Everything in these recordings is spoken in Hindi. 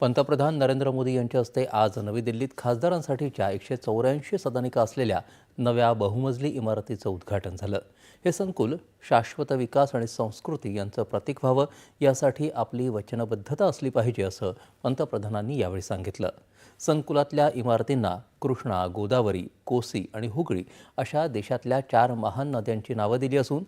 पंतप्रधान नरेंद्र मोदी यांच्या हस्ते आज नवी दिल्लीत खासदारांसाठीच्या एकशे चौऱ्याऐंशी सदनिका असलेल्या नव्या बहुमजली इमारतीचं उद्घाटन झालं. हे संकुल शाश्वत विकास आणि संस्कृती यांचं प्रतीक व्हावं यासाठी आपली वचनबद्धता असली पाहिजे असं पंतप्रधानांनी यावेळी सांगितलं. संकुलातल्या इमारतींना कृष्णा गोदावरी कोसी आणि हुगळी अशा देशातल्या चार महान नद्यांची नावं दिली असून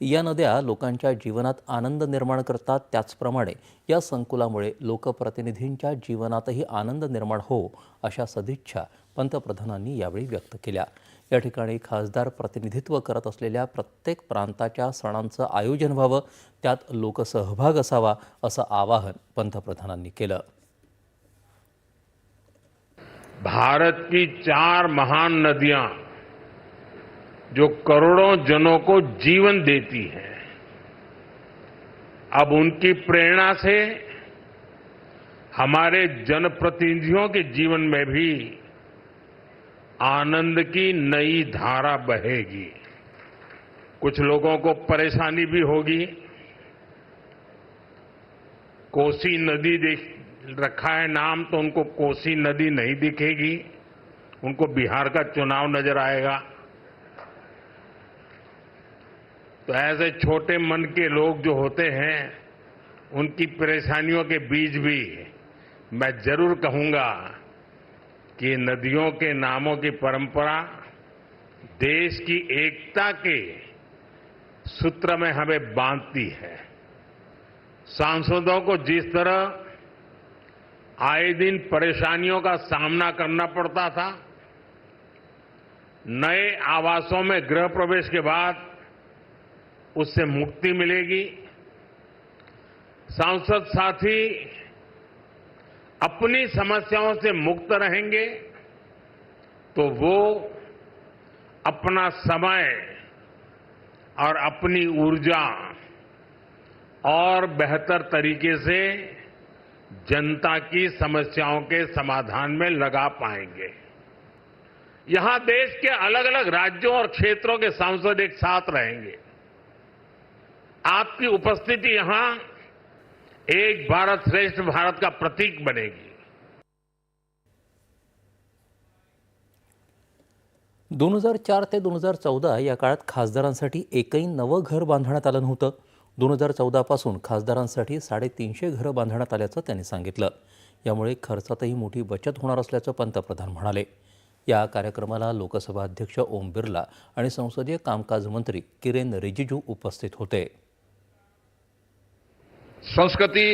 या नद्या लोकांच्या जीवनात आनंद निर्माण करतात. त्याचप्रमाणे या संकुलामुळे लोकप्रतिनिधींच्या जीवनातही आनंद निर्माण हो अशा सदिच्छा पंतप्रधानांनी यावेळी व्यक्त केल्या. या ठिकाणी खासदार प्रतिनिधित्व करत असलेल्या प्रत्येक प्रांताच्या सणांचं आयोजन व्हावं त्यात लोकसहभाग असावा असं आवाहन पंतप्रधानांनी केलं. भारत की चार महान नदियां जो करोड़ों जनों को जीवन देती है, अब उनकी प्रेरणा से हमारे जनप्रतिनिधियों के जीवन में भी आनंद की नई धारा बहेगी। कुछ लोगों को परेशानी भी होगी। कोसी नदी देख रखा है नाम तो उनको कोसी नदी नहीं दिखेगी। उनको बिहार का चुनाव नज़र आएगा। तो ऐसे छोटे मन के लोग जो होते हैं, उनकी परेशानियों के बीच भी मैं ज़रूर कहूँगा कि नदियों के नामों की परंपरा देश की एकता के सूत्र में हमें बांधती है। सांसदों को जिस तरह आए दिन परेशानियों का सामना करना पड़ता था, नए आवासों में गृह प्रवेश के बाद उससे मुक्ति मिलेगी। सांसद साथी अपनी समस्याओं से मुक्त रहेंगे तो वो अपना समय और अपनी ऊर्जा और बेहतर तरीके से जनता की समस्याओं के समाधान में लगा पाएँगे। यहाँ देश के अलग अलग राज्यों और क्षेत्रों के सांसद एक साथ रहेंगे। आपकी उपस्थिति यहां एक भारत श्रेष्ठ भारत का प्रतीक बनेगी। दोन हजार चार ते दोन हजार चौदा या काळात खासदारांसाठी एकही नवं घर बांधण्यात आलं नव्हतं. दोन हजार चौदापासून खासदारांसाठी साडेतीनशे घरं बांधण्यात आल्याचं त्यांनी सांगितलं. यामुळे खर्चातही मोठी बचत होणार असल्याचं पंतप्रधान म्हणाले. या कार्यक्रमाला लोकसभा अध्यक्ष ओम बिर्ला आणि संसदीय कामकाज मंत्री किरेन रिजिजू उपस्थित होते. संस्कृति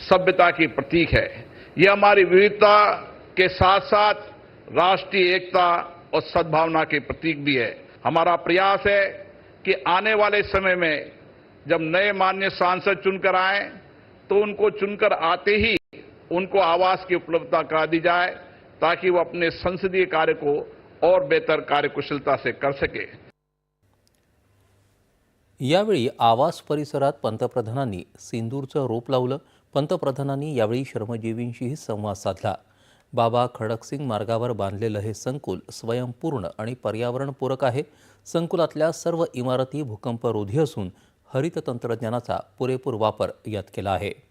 सभ्यता की प्रतीक है। यह हमारी विविधता के साथ साथ राष्ट्रीय एकता और सद्भावना के प्रतीक भी है। हमारा प्रयास है कि आने वाले समय में जब नए मान्य सांसद चुनकर आए तो उनको चुनकर आते ही उनको आवास की उपलब्धता करा दी जाए, ताकि वो अपने संसदीय कार्य को और बेहतर कार्यकुशलता से कर सके। यावेळी आवास परिसरात पंतप्रधानांनी सिंदूरचं रोप लावलं. पंतप्रधानांनी यावेळी श्रमजीवींशीही संवाद साधला. बाबा खडकसिंग मार्गावर बांधलेलं हे संकुल स्वयंपूर्ण आणि पर्यावरणपूरक आहे. संकुलातल्या सर्व इमारती भूकंपरोधी असून हरित तंत्रज्ञानाचा पुरेपूर वापर यात केला आहे.